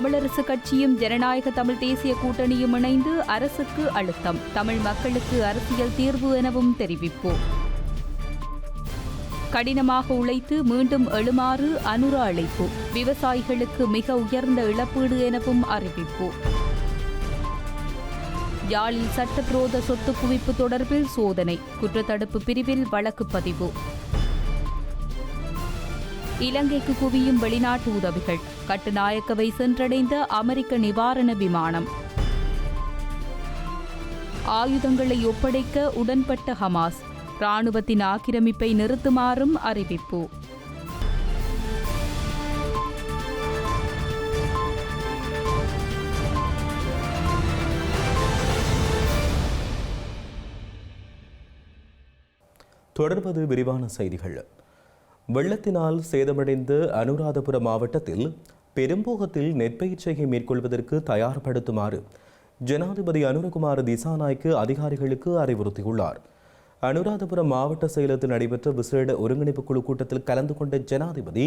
தமிழரசு கட்சியும் ஜனநாயக தமிழ் தேசிய கூட்டணியும் இணைந்து அரசுக்கு அழுத்தம். தமிழ் மக்களுக்கு அரசியல் தீர்வு எனவும் தெரிவிப்பு. கடினமாக உழைத்து மீண்டும் எழுமாறு அனுரா அழைப்பு. விவசாயிகளுக்கு மிக உயர்ந்த இழப்பீடு எனவும் அறிவிப்பு. யாழில் சட்டவிரோத சொத்து குவிப்பு தொடர்பில் சோதனை. குற்றத்தடுப்பு பிரிவில் வழக்கு பதிவு. இலங்கைக்கு குவியும் வெளிநாட்டு உதவிகள். கட்டுநாயக்கவை சென்றடைந்த அமெரிக்க நிவாரண விமானம். ஆயுதங்களை ஒப்படைக்க உடன்பட்ட ஹமாஸ். ராணுவத்தின் ஆக்கிரமிப்பை நிறுத்துமாறும் அறிவிப்பு. தொடர்வது விரிவான செய்திகள். வெள்ளத்தினால் சேதமடைந்த அனுராதபுரம் மாவட்டத்தில் பெரும்போகத்தில் நெற்பயிற்சியை மேற்கொள்வதற்கு தயார்படுத்துமாறு ஜனாதிபதி அனுரகுமார் திசாநாய்க்கு அதிகாரிகளுக்கு அறிவுறுத்தியுள்ளார். அனுராதபுரம் மாவட்ட செயலகத்தில் நடைபெற்ற விசேட ஒருங்கிணைப்பு குழு கூட்டத்தில் கலந்து கொண்ட ஜனாதிபதி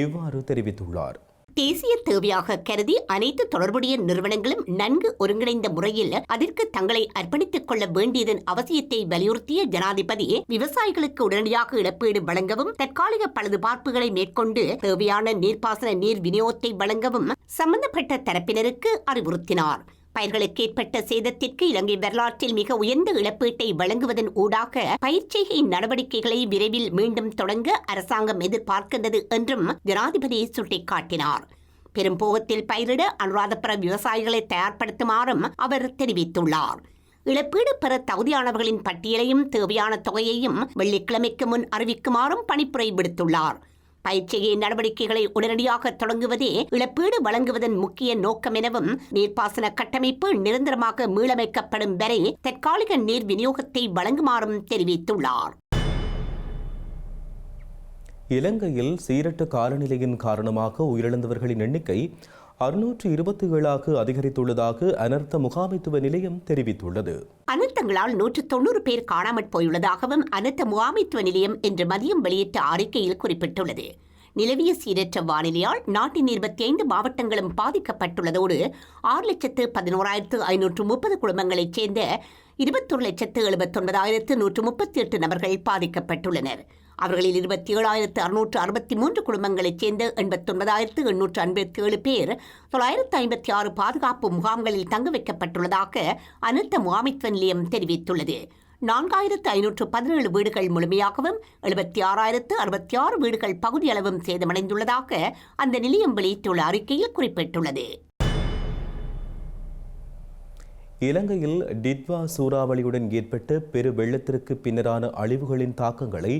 இவ்வாறு தெரிவித்துள்ளார். தேசிய தேவையாக கருதி அனைத்து தொடர்புடைய நிறுவனங்களும் நன்கு ஒருங்கிணைந்த முறையில் அதற்கு தங்களை அர்ப்பணித்துக் கொள்ள வேண்டியதன் அவசியத்தை வலியுறுத்திய ஜனாதிபதி விவசாயிகளுக்கு உடனடியாக இழப்பீடு வழங்கவும் தற்காலிக பழுதுபார்ப்புகளை மேற்கொண்டு தேவையான நீர்ப்பாசன நீர் விநியோகத்தை வழங்கவும் சம்பந்தப்பட்ட தரப்பினருக்கு அறிவுறுத்தினார். பயிர்களுக்கு ஏற்பட்ட சேதத்திற்கு இலங்கை வரலாற்றில் மிக உயர்ந்த இழப்பீட்டை வழங்குவதன் ஊடாக பயிற்சிகை நடவடிக்கைகளை விரைவில் மீண்டும் தொடங்க அரசாங்கம் எதிர்பார்க்கின்றது என்றும் ஜனாதிபதி சுட்டிக்காட்டினார். பெரும்போகத்தில் பயிரிட அனுராதபுர விவசாயிகளை தயார்படுத்துமாறும் அவர் தெரிவித்துள்ளார். இழப்பீடு பெற தகுதியானவர்களின் பட்டியலையும் தேவையான தொகையையும் வெள்ளிக்கிழமைக்கு முன் அறிவிக்குமாறும் பணிப்புரை விடுத்துள்ளார். பயிற்சியை நடவடிக்கைகளை உடனடியாக தொடங்குவதே இழப்பீடு வழங்குவதன் முக்கிய நோக்கம் எனவும் நீர்ப்பாசன கட்டமைப்பு நிரந்தரமாக மீளமைக்கப்படும் வரை தற்காலிக நீர் விநியோகத்தை வழங்குமாறும் தெரிவித்துள்ளார். இலங்கையில் சீரட்டு காலநிலையின் காரணமாக உயிரிழந்தவர்களின் எண்ணிக்கை அறுநூற்று இருபத்தி ஏழாக அதிகரித்துள்ளதாக அனர்த்த முகாமைத்துவ நிலையம் தெரிவித்துள்ளது. அனர்த்தங்களால் நூற்று தொண்ணூறு பேர் காணாமற் போயுள்ளதாகவும் அனர்த்த முகாமைத்துவ நிலையம் இன்று மதியம் வெளியிட்ட அறிக்கையில் குறிப்பிட்டுள்ளது. நிலவிய சீரற்ற வானிலையால் நாட்டின் இருபத்தி ஐந்து மாவட்டங்களும் பாதிக்கப்பட்டுள்ளதோடு ஆறு லட்சத்து பதினோராயிரத்து ஐநூற்று முப்பது குடும்பங்களைச் சேர்ந்த இருபத்தொரு லட்சத்து எழுபத்தொன்பதாயிரத்து நூற்று முப்பத்தி எட்டு நபர்கள் பாதிக்கப்பட்டுள்ளனர். அவர்களில் இருபத்தி ஏழாயிரத்து அறுநூற்று அறுபத்தி மூன்று குடும்பங்களைச் சேர்ந்த எண்பத்தொன்பதாயிரத்து எண்ணூற்று ஐம்பத்தி ஏழு பேர் தொள்ளாயிரத்து ஐம்பத்தி ஆறு பாதுகாப்பு முகாம்களில் தங்க வைக்கப்பட்டுள்ளதாக அனர்த்த முகாமித்வ நிலையம் தெரிவித்துள்ளது. நான்காயிரத்து ஐநூற்று பதினேழு வீடுகள் முழுமையாகவும் எழுபத்தி ஆறாயிரத்து அறுபத்தி ஆறு வீடுகள் பகுதியளவும் சேதமடைந்துள்ளதாக அந்த நிலையம் வெளியிட்டுள்ள அறிக்கையில் குறிப்பிட்டுள்ளது. இலங்கையில் டிட்வா சூறாவளியுடன் ஏற்பட்ட பெரு வெள்ளத்திற்கு பின்னரான அழிவுகளின் தாக்கங்களை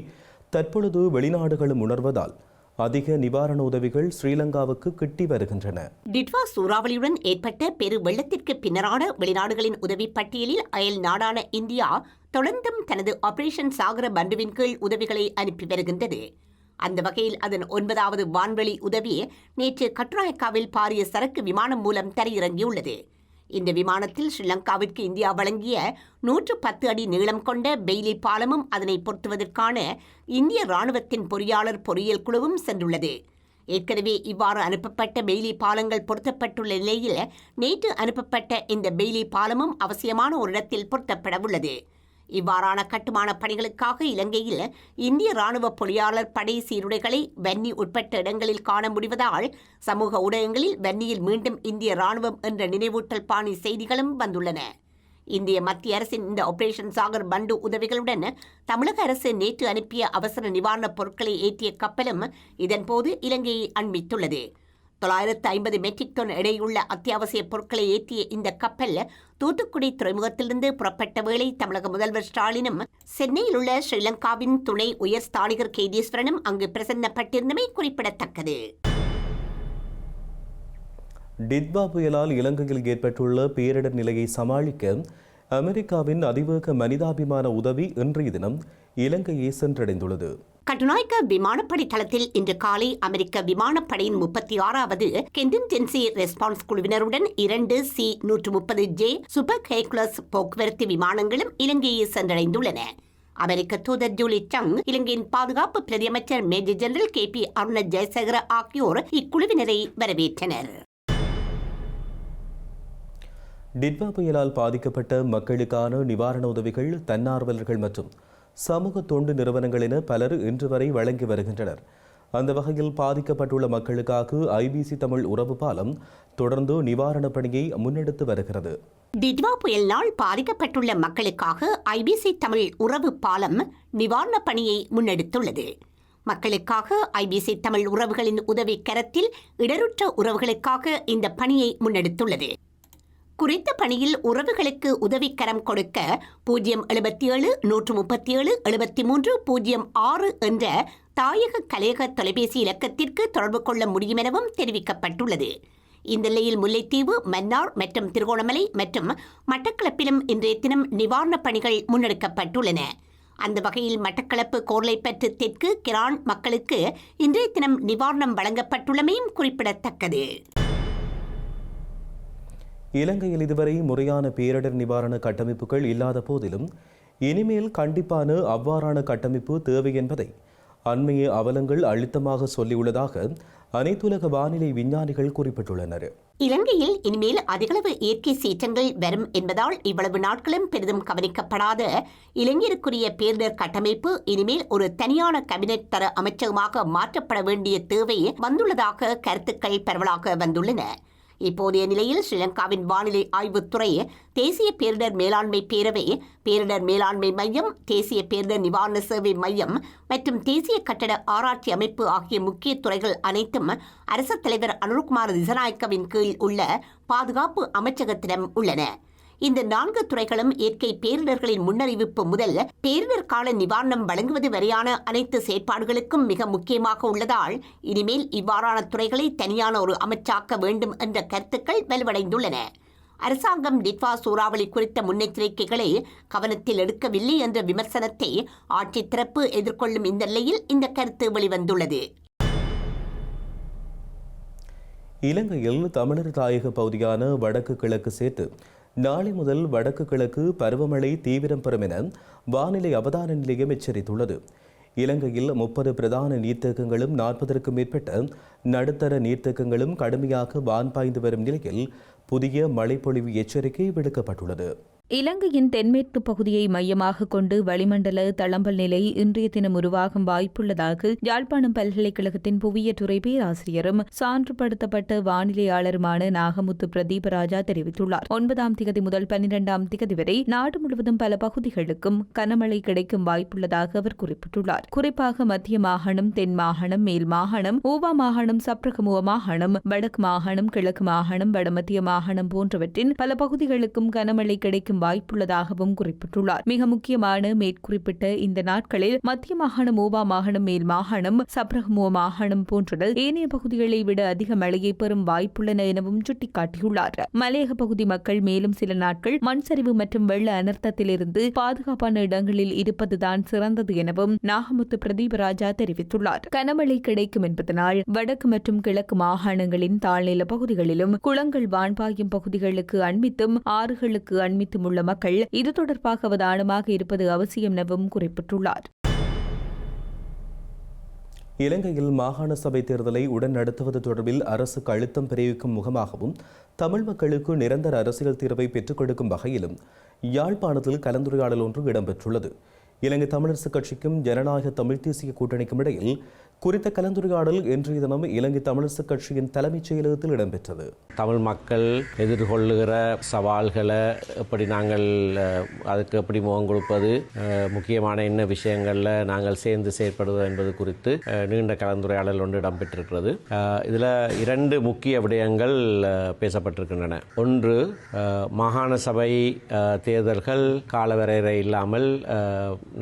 தற்பொழுது வெளிநாடுகளும் உணர்வதால் அதிக நிவாரண உதவிகள் ஸ்ரீலங்காவுக்கு கிட்டி வருகின்றன. டிட்வா சூறாவளியுடன் ஏற்பட்ட பெரு வெள்ளத்திற்கு பின்னரான வெளிநாடுகளின் உதவி பட்டியலில் அயல் நாடான இந்தியா தொடர்ந்தும் தனது ஆபரேஷன் சாகர பண்டுவின் கீழ் உதவிகளை அனுப்பி வருகின்றது. அந்த வகையில் அதன் ஒன்பதாவது வான்வெளி உதவி நேற்று கட்ராயக்காவில் பாரிய சரக்கு விமானம் மூலம் தரையிறங்கியுள்ளது. இந்த விமானத்தில் ஸ்ரீலங்காவிற்கு இந்தியா வழங்கிய நூற்று பத்து அடி நீளம் கொண்ட பெய்லி பாலமும் அதனை பொருத்துவதற்கான இந்திய ராணுவத்தின் பொறியாளர் பொறியியல் குழுவும் சென்றுள்ளது. ஏற்கனவே இவ்வாறு அனுப்பப்பட்ட பெய்லி பாலங்கள் பொருத்தப்பட்டுள்ள நிலையில் நேற்று அனுப்பப்பட்ட இந்த பெய்லி பாலமும் அவசியமான ஒரு இடத்தில் பொருத்தப்பட உள்ளது இவ்வாறான கட்டுமான பணிகளுக்காக இலங்கையில் இந்திய ராணுவ பொறியாளர் படை சீருடைகளை வன்னி உட்பட்ட இடங்களில் காண முடிவதால் சமூக ஊடகங்களில் வன்னியில் மீண்டும் இந்திய ராணுவம் என்ற நினைவூட்டல் பாணி செய்திகளும் வந்துள்ளன. இந்திய மத்திய அரசின் இந்த ஆபரேஷன் சாகர் பண்டு உதவிகளுடன் தமிழக அரசு நேற்று அனுப்பிய அவசர நிவாரணப் பொருட்களை ஏற்றிய கப்பலும் இதன்போது இலங்கையை அண்மித்துள்ளது. தொள்ளாயிரத்து ஐம்பது மெட்ரிக் டன் எடையுள்ள அத்தியாவசிய பொருட்களை ஏற்றிய இந்த கப்பல் தூத்துக்குடி துறைமுகத்திலிருந்து புறப்பட்ட வேளை தமிழக முதல்வர் ஸ்டாலினும் சென்னையில் உள்ள ஸ்ரீலங்காவின் துணை உயர் ஸ்தானிகர் கேதீஸ்வரனும் அங்கு பிரசன்னப்பட்டிருந்தமை குறிப்பிடத்தக்கது. டிட்வா புயலால் இலங்கையில் ஏற்பட்டுள்ள பேரிடர் நிலையை சமாளிக்க அமெரிக்காவின் அதிவேக மனிதாபிமான உதவி இன்றைய தினம் இலங்கையை சென்றடைந்துள்ளது. கட்டுநாயக்க விமானப்படை தளத்தில் இன்று காலை அமெரிக்க விமானப்படையின் முப்பத்தி ஆறாவது கெண்டின்ஜென்சி ரெஸ்பான்ஸ் குழுவினருடன் இரண்டு சி நூற்று முப்பது ஜே சூப்பர் ஹேக்லஸ் போக்குவரத்து விமானங்களும் இலங்கையை சென்றடைந்துள்ளன. அமெரிக்க தூதர் ஜூலி சங் இலங்கையின் பாதுகாப்பு பிரதியமைச்சர் major general K P Aruna Jayasekara ஆகியோர் இக்குழுவினரை வரவேற்றனர். டிட்வா புயலால் பாதிக்கப்பட்ட மக்களுக்கான நிவாரண உதவிகள் தன்னார்வலர்கள் மற்றும் சமூக தொண்டு நிறுவனங்கள் என பலர் இன்று வரை வழங்கி வருகின்றனர். அந்த வகையில் பாதிக்கப்பட்டுள்ள மக்களுக்காக ஐபிசி தமிழ் உறவு பாலம் தொடர்ந்து நிவாரணப் பணியை முன்னெடுத்து வருகிறது. டிட்வா புயலினால் பாதிக்கப்பட்டுள்ள மக்களுக்காக ஐபிசி தமிழ் உறவு பாலம் நிவாரணப் பணியை முன்னெடுத்துள்ளது. மக்களுக்காக ஐபிசி தமிழ் உறவுகளின் உதவி கரத்தில் இடருற்ற உறவுகளுக்காக இந்த பணியை முன்னெடுத்துள்ளது. குறித்த பணியில் உறவுகளுக்கு உதவிக்கரம் கொடுக்க பூஜ்ஜியம் எழுபத்தி ஏழு நூற்று முப்பத்தி ஏழு எழுபத்தி மூன்று பூஜ்ஜியம் ஆறு என்ற தாயக கலையக தொலைபேசி இலக்கத்திற்கு தொடர்பு கொள்ள முடியும் எனவும் தெரிவிக்கப்பட்டுள்ளது. இந்த நிலையில் முல்லைத்தீவு மன்னார் மற்றும் திருகோணமலை மற்றும் மட்டக்களப்பிலும் இன்றைய தினம் நிவாரணப் பணிகள் முன்னெடுக்கப்பட்டுள்ளன. அந்த வகையில் மட்டக்களப்பு கோர்லைப்பற்று தெற்கு கிரான் மக்களுக்கு இன்றைய தினம் நிவாரணம் வழங்கப்பட்டுள்ளமையும் குறிப்பிடத்தக்கது. இலங்கையில் இதுவரை முறையான பேரிடர் நிவாரண கட்டமைப்புகள் இல்லாத போதிலும் இனிமேல் கண்டிப்பான அவ்வாறான கட்டமைப்பு தேவை என்பதை அண்மைய அவலங்கள் அழுத்தமாக சொல்லியுள்ளதாக அனைத்துலக வானிலை விஞ்ஞானிகள் குறிப்பிட்டுள்ளனர். இலங்கையில் இனிமேல் அதிகளவு இயற்கை சீற்றங்கள் வரும் என்பதால் இவ்வளவு நாட்களும் பெரிதும் கவனிக்கப்படாத இளைஞருக்குரிய பேரிடர் கட்டமைப்பு இனிமேல் ஒரு தனியான கேபினெட் தர அமைச்சகமாக மாற்றப்பட வேண்டிய தேவை வந்துள்ளதாக கருத்துக்கள் பரவலாக வந்துள்ளன. இப்போதைய நிலையில் ஸ்ரீலங்காவின் வானிலை ஆய்வுத்துறை தேசிய பேரிடர் மேலாண்மை பேரவை பேரிடர் மேலாண்மை மையம் தேசிய பேரிடர் நிவாரண சேவை மையம் மற்றும் தேசிய கட்டட ஆராய்ச்சி அமைப்பு ஆகிய முக்கிய துறைகள் அனைத்தும் அரசு தலைவர் அனுர்குமார் திசநாயக்கவின் கீழ் உள்ள பாதுகாப்பு அமைச்சகத்திடம் உள்ளன. இந்த நான்கு துறைகளும் இயற்கை பேரிடர்களின் முன்னறிவிப்பு முதல் பேரிடர் கால நிவாரணம் வழங்குவது வரையான அனைத்து செயற்பாடுகளுக்கும் மிக முக்கியமாக உள்ளதால் இனிமேல் இவ்வாறான துறைகளை தனியான ஒரு அமைச்சாக்க வேண்டும் என்ற கருத்துக்கள் வலுவடைந்துள்ளன. அரசாங்கம் டிட்வா சூறாவளி குறித்த முன்னெச்சரிக்கைகளை கவனத்தில் எடுக்கவில்லை என்ற விமர்சனத்தை ஆட்சி திறப்பு எதிர்கொள்ளும் இந்த நிலையில் இந்த கருத்து வெளிவந்துள்ளது. இலங்கையில் தமிழர் தாயக பகுதியான வடக்கு கிழக்கு சேர்த்து நாளை முதல் வடக்கு கிழக்கு பருவமழை தீவிரம் பெறும் என வானிலை அவதான நிலையம் எச்சரித்துள்ளது. இலங்கையில் முப்பது பிரதான நீர்த்தேக்கங்களும் நாற்பதற்கும் மேற்பட்ட நடுத்தர நீர்த்தேக்கங்களும் கடுமையாக வான் பாய்ந்து வரும் நிலையில் புதிய மழைப்பொழிவு எச்சரிக்கை விடுக்கப்பட்டுள்ளது. இலங்கையின் தென்மேற்கு பகுதியை மையமாக கொண்டு வளிமண்டல தளம்பல் நிலை இன்றைய தினம் உருவாகும் வாய்ப்புள்ளதாக யாழ்ப்பாணம் பல்கலைக்கழகத்தின் புவியத்துறை பேராசிரியரும் சான்றுபடுத்தப்பட்ட வானிலையாளருமான நாகமுத்து பிரதீபராஜா தெரிவித்துள்ளார். ஒன்பதாம் திகதி முதல் பன்னிரெண்டாம் திகதி வரை நாடு முழுவதும் பல பகுதிகளுக்கும் கனமழை கிடைக்கும் வாய்ப்புள்ளதாக அவர் குறிப்பிட்டுள்ளார். குறிப்பாக மத்திய மாகாணம் தென் மாகாணம் மேல் மாகாணம் ஊவா மாகாணம் சப்ரகமுவ மாகாணம் வடக்கு மாகாணம் கிழக்கு மாகாணம் வடமத்திய மாகாணம் போன்றவற்றின் பல பகுதிகளுக்கும் கனமழை கிடைக்கும் வாய்ப்புள்ளதாகவும் குறிப்பிட்டுள்ளார். மிக முக்கியமான மேற்குறிப்பிட்ட இந்த நாட்களில் மத்திய மாகாணம் ஓவா மாகாணம் மேல் மாகாணம் சப்ரகமுவ மாகாணம் போன்றது ஏனைய பகுதிகளை விட அதிக மழையை பெறும் வாய்ப்புள்ளன எனவும் சுட்டிக்காட்டியுள்ளார். மலையக பகுதி மக்கள் மேலும் சில நாட்கள் மண் சரிவு மற்றும் வெள்ள அனர்த்தத்திலிருந்து பாதுகாப்பான இடங்களில் இருப்பதுதான் சிறந்தது எனவும் நாகமுத்து பிரதீபராஜா தெரிவித்துள்ளார். கனமழை கிடைக்கும் என்பதனால் வடக்கு மற்றும் கிழக்கு மாகாணங்களின் தாழ்நில பகுதிகளிலும் குளங்கள் வான்பாயும் பகுதிகளுக்கு அண்மித்தும் ஆறுகளுக்கு அண்மித்தும் உள்ள மக்கள் இது தொடர்பாக அவதானமாக இருப்பது அவசியம் எனவும் குறிப்பிட்டுள்ளார். இலங்கையில் மாகாண சபை தேர்தலை உடன் நடத்துவது தொடர்பில் அரசுக்கு அழுத்தம் பிரிவிக்கும் முகமாகவும் தமிழ் மக்களுக்கு நிரந்தர அரசியல் தீர்வை பெற்றுக் கொடுக்கும் வகையிலும் யாழ்ப்பாணத்தில் கலந்துரையாடல் ஒன்று இடம்பெற்றுள்ளது. இலங்கை தமிழரசுக் கட்சிக்கும் ஜனநாயக தமிழ் தேசிய கூட்டணிக்கும் இடையில் குறித்த கலந்துரையாடல் இன்றைய தினம் இலங்கை தமிழரசுக் கட்சியின் தலைமைச் செயலகத்தில் இடம்பெற்றது. தமிழ் மக்கள் எதிர்கொள்ளுகிற சவால்களை எப்படி நாங்கள் அதுக்கு எப்படி முகம் கொடுப்பது முக்கியமான என்ன விஷயங்களில் நாங்கள் சேர்ந்து செயற்படுவது என்பது குறித்து நீண்ட கலந்துரையாடல் ஒன்று இடம்பெற்றிருக்கிறது. இதில் இரண்டு முக்கிய விடயங்கள் பேசப்பட்டிருக்கின்றன. ஒன்று மாகாண சபை தேர்தல்கள் காலவரையறை இல்லாமல்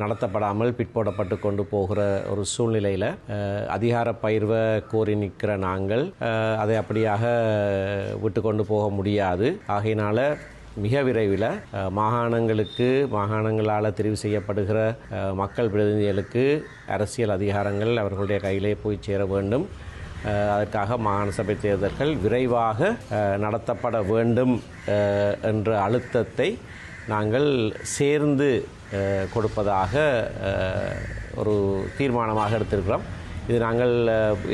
நடத்தப்படாமல் பிற்போடப்பட்டு கொண்டு போகிற ஒரு சூழ்நிலையில் அதிகார பயிர்வை கோரி நிற்கிற நாங்கள் அதை அப்படியாக விட்டு கொண்டு போக முடியாது. ஆகையினால மிக விரைவில் மாகாணங்களுக்கு மாகாணங்களால் தெரிவு செய்யப்படுகிற மக்கள் பிரதிநிதிகளுக்கு அரசியல் அதிகாரங்கள் அவர்களுடைய கையிலே போய் சேர வேண்டும். அதற்காக மாகாண சபை தேர்தல்கள் விரைவாக நடத்தப்பட வேண்டும் என்ற அழுத்தத்தை நாங்கள் சேர்ந்து கொடுப்பதாக ஒரு தீர்மானமாக எடுத்திருக்கிறோம். இது நாங்கள்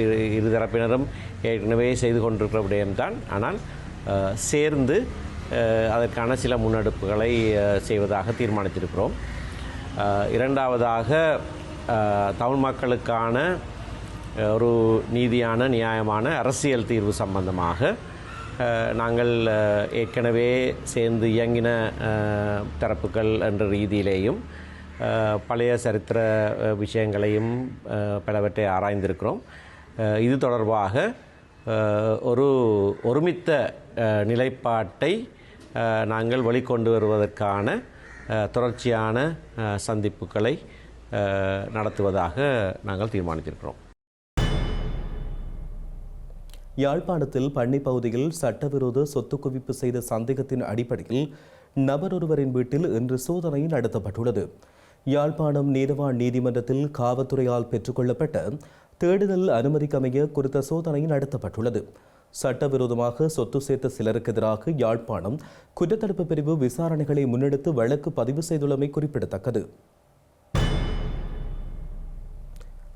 இரு இரு இருதரப்பினரும் ஏற்கனவே செய்து கொண்டிருக்கிற விடயம்தான். ஆனால் சேர்ந்து அதற்கான சில முன்னெடுப்புகளை செய்வதாக தீர்மானித்திருக்கிறோம். இரண்டாவதாக தமிழ் மக்களுக்கான ஒரு நீதியான நியாயமான அரசியல் தீர்வு சம்பந்தமாக நாங்கள் ஏற்கனவே சேர்ந்து இயங்கின தரப்புகள் என்ற ரீதியிலேயும் பழைய சரித்திர விஷயங்களையும் பலவற்றை ஆராய்ந்திருக்கிறோம். இது தொடர்பாக ஒரு ஒருமித்த நிலைப்பாட்டை நாங்கள் வெளிக்கொண்டு வருவதற்கான தொடர்ச்சியான சந்திப்புகளை நடத்துவதாக நாங்கள் தீர்மானித்திருக்கிறோம். யாழ்ப்பாணத்தில் பண்ணி பகுதியில் சட்டவிரோத சொத்து குவிப்பு செய்த சந்தேகத்தின் அடிப்படையில் நபர் ஒருவரின் வீட்டில் இன்று சோதனை நடத்தப்பட்டுள்ளது. யாழ்ப்பாணம் நீதவான் நீதிமன்றத்தில் காவல்துறையால் பெற்றுக்கொள்ளப்பட்ட தேடுதல் அனுமதிக்கமைய குறித்த சோதனை நடத்தப்பட்டுள்ளது. சட்டவிரோதமாக சொத்து சேர்த்த சிலருக்கு எதிராக யாழ்ப்பாணம் குற்றத்தடுப்பு பிரிவு விசாரணைகளை முன்னெடுத்து வழக்கு பதிவு செய்துள்ளமை குறிப்பிடத்தக்கது.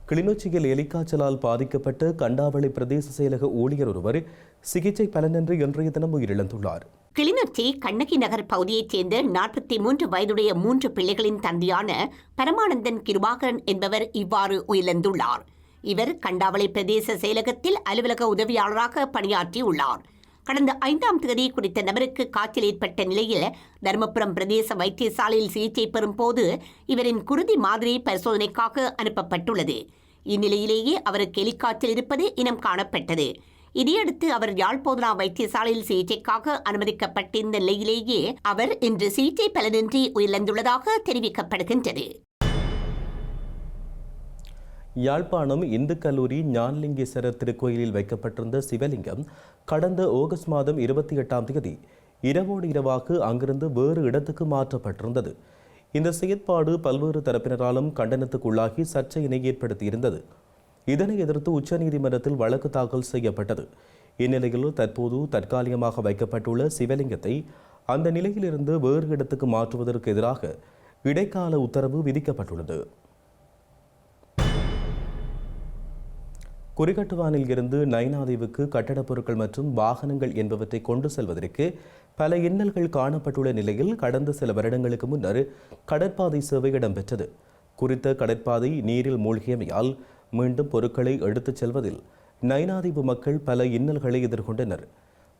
கிளிநொச்சியில் எலிக்காய்ச்சலால் பாதிக்கப்பட்ட கண்டாவளி பிரதேச செயலக ஊழியர் ஒருவர் சிகிச்சை பலனின்றி இன்றைய தினம் உயிரிழந்துள்ளார். கிளிநொச்சி கண்ணகி நகர் பகுதியைச் சேர்ந்த நாற்பத்தி மூன்று வயதுடைய மூன்று பிள்ளைகளின் தந்தையான பரமானந்தன் கிருபாகரன் என்பவர் இவ்வாறு உயிரிழந்துள்ளார். இவர் கண்டாவளை பிரதேச செயலகத்தில் அலுவலக உதவியாளராக பணியாற்றியுள்ளார். கடந்த ஐந்தாம் தேதி குறித்த நபருக்கு காய்ச்சல் ஏற்பட்ட நிலையில் தருமபுரம் பிரதேச வைத்தியசாலையில் சிகிச்சை பெறும் போது இவரின் குருதி மாதிரி பரிசோதனைக்காக அனுப்பப்பட்டுள்ளது. இந்நிலையிலேயே அவருக்கு எலிக்காய்ச்சல் இருப்பது இனம் காணப்பட்டது. இதையடுத்து அவர் யாழ்போதனா வைத்தியசாலையில் சிகிச்சைக்காக அனுமதிக்கப்பட்டிருந்த நிலையிலேயே அவர் இன்று சிகிச்சை பலனின்றி உயிரிழந்துள்ளதாக தெரிவிக்கப்படுகின்றது. யாழ்ப்பாணம் இந்து கல்லூரி ஞானலிங்கேஸ்வரர் திருக்கோயிலில் வைக்கப்பட்டிருந்த சிவலிங்கம் கடந்த ஆகஸ்ட் மாதம் இருபத்தி எட்டாம் தேதி இரவோடு இரவாக அங்கிருந்து வேறு இடத்துக்கு மாற்றப்பட்டிருந்தது. இந்த செயற்பாடு பல்வேறு தரப்பினராலும் கண்டனத்துக்குள்ளாகி சர்ச்சையினை ஏற்படுத்தியிருந்தது. இதனை எதிர்த்து உச்சநீதிமன்றத்தில் வழக்கு தாக்கல் செய்யப்பட்டது. இந்நிலையில் தற்போது தற்காலிகமாக வைக்கப்பட்டுள்ள சிவலிங்கத்தை அந்த நிலையிலிருந்து வேறு இடத்துக்கு மாற்றுவதற்கு எதிராக இடைக்கால உத்தரவு விதிக்கப்பட்டுள்ளது. குறிகட்டுவானில் இருந்து நைனாதீவுக்கு கட்டடப் பொருட்கள் மற்றும் வாகனங்கள் என்பவற்றை கொண்டு செல்வதற்கு பல இன்னல்கள் காணப்பட்டுள்ள நிலையில் கடந்த சில வருடங்களுக்கு முன்னர் கடற்பாதை சேவை இடம்பெற்றது. குறித்த கடற்பாதை நீரில் மூழ்கியமையால் மீண்டும் பொருட்களை எடுத்துச் செல்வதில் நைனாதீவு மக்கள் பல இன்னல்களை எதிர்கொண்டனர்.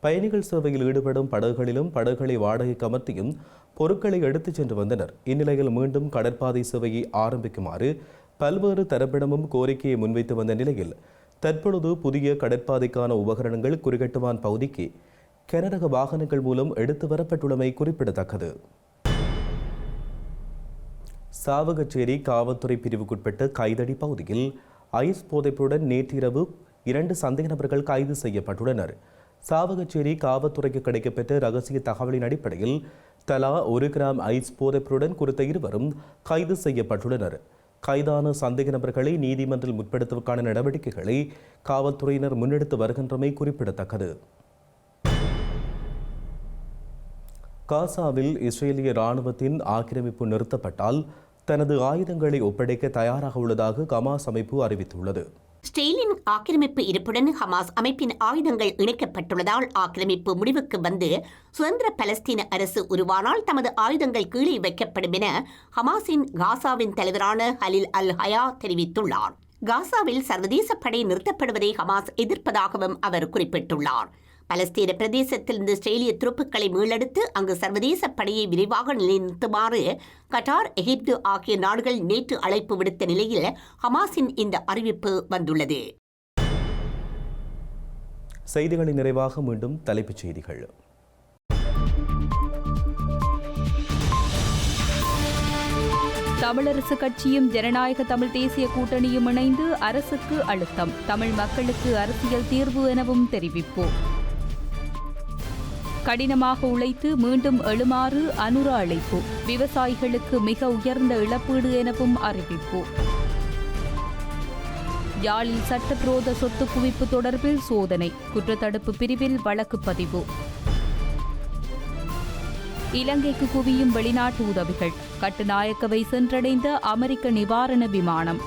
பயணிகள் சேவையில் ஈடுபடும் படகுகளிலும் படகுகளை வாடகைக்கு அமர்த்தியும் பொருட்களை எடுத்துச் சென்று வந்தனர். இந்நிலையில் மீண்டும் கடற்பாதை சேவையை ஆரம்பிக்குமாறு பல்வேறு தரப்பிடமும் கோரிக்கையை முன்வைத்து வந்த நிலையில் தற்பொழுது புதிய கடற்பாதைக்கான உபகரணங்கள் குறிகட்டுவான் பகுதிக்கு கனரக வாகனங்கள் மூலம் எடுத்து வரப்பட்டுள்ளமை குறிப்பிடத்தக்கது. சாவகச்சேரி காவல்துறை பிரிவுக்குட்பட்ட கைதடி பகுதியில் ஐஸ் போதைப்புடன் நேற்றிரவு இரண்டு சந்தேக நபர்கள் கைது செய்யப்பட்டுள்ளனர். சாவகச்சேரி காவல்துறைக்கு கிடைக்கப்பெற்ற ரகசிய தகவலின் அடிப்படையில் தலா ஒரு கிராம் ஐஸ் போதைப்புடன் குறித்த இருவரும் கைது செய்யப்பட்டுள்ளனர். கைதான சந்தேக நபர்களை நீதிமன்றில் முற்படுத்துவதற்கான நடவடிக்கைகளை காவல்துறையினர் முன்னெடுத்து வருகின்றமை குறிப்பிடத்தக்கது. காசாவில் இஸ்ரேலிய இராணுவத்தின் ஆக்கிரமிப்பு நிறுத்தப்பட்டால் தனது ஆயுதங்களை ஒப்படைக்க தயாராக உள்ளதாக கமாஸ் அமைப்பு அறிவித்துள்ளது. ஸ்டெயிலின் ஆக்கிரமிப்பு இருப்புடன் ஹமாஸ் அமைப்பின் ஆயுதங்கள் இணைக்கப்பட்டுள்ளதால் ஆக்கிரமிப்பு முடிவுக்கு வந்து சுதந்திர பலஸ்தீன அரசு உருவானால் தமது ஆயுதங்கள் கீழே வைக்கப்படும் என ஹமாஸின் காசாவின் தலைவரான ஹலில் அல் ஹயா தெரிவித்துள்ளார். காசாவில் சர்வதேச படை நிறுத்தப்படுவதை ஹமாஸ் எதிர்ப்பதாகவும் அவர் குறிப்பிட்டுள்ளார். பலஸ்தீன பிரதேசத்திலிருந்து இஸ்ரேலிய துருப்புக்களை மீளெடுத்து அங்கு சர்வதேச படையை விரைவாக நிலைநிறுத்துமாறு கட்டார் எகிப்து ஆகிய நாடுகள் நேற்று அழைப்பு விடுத்த நிலையில் ஹமாஸின் இந்த அறிவிப்பு வந்துள்ளது. செய்திகளின் நிறைவாக மீண்டும் தலைப்புச் செய்திகள். தமிழரசு கட்சியும் ஜனநாயக தமிழ் தேசிய கூட்டணியும் இணைந்து அரசுக்கு அழுத்தம். தமிழ் மக்களுக்கு அரசியல் தீர்வு எனவும் தெரிவிப்பு. கடினமாக உழைத்து மீண்டும் எழுமாறு அனுர அழைப்பு. விவசாயிகளுக்கு மிக உயர்ந்த இழப்பீடு எனவும் அறிவிப்பு. யாழில் சட்டவிரோத சொத்து குவிப்பு தொடர்பில் சோதனை. குற்றத்தடுப்பு பிரிவில் வழக்கு பதிவு. இலங்கைக்கு குவியும் வெளிநாட்டு உதவிகள். கட்டுநாயக்கவை சென்றடைந்த அமெரிக்க நிவாரண விமானம்.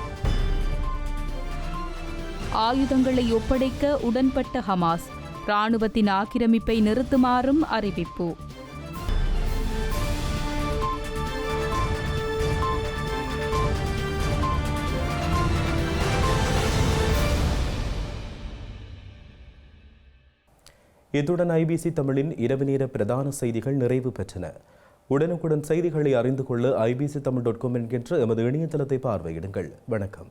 ஆயுதங்களை ஒப்படைக்க உடன்பட்ட ஹமாஸ். ராணுவத்தின் ஆக்கிரமிப்பை நிறுத்துமாறும் அறிவிப்பு. இத்துடன் ஐபிசி தமிழின் இரவு நேர பிரதான செய்திகள் நிறைவு பெற்றன. உடனுக்குடன் செய்திகளை அறிந்து கொள்ள ஐபிசி தமிழ் டாட் காம் என்கின்ற எமது இணையதளத்தை பார்வையிடுங்கள். வணக்கம்.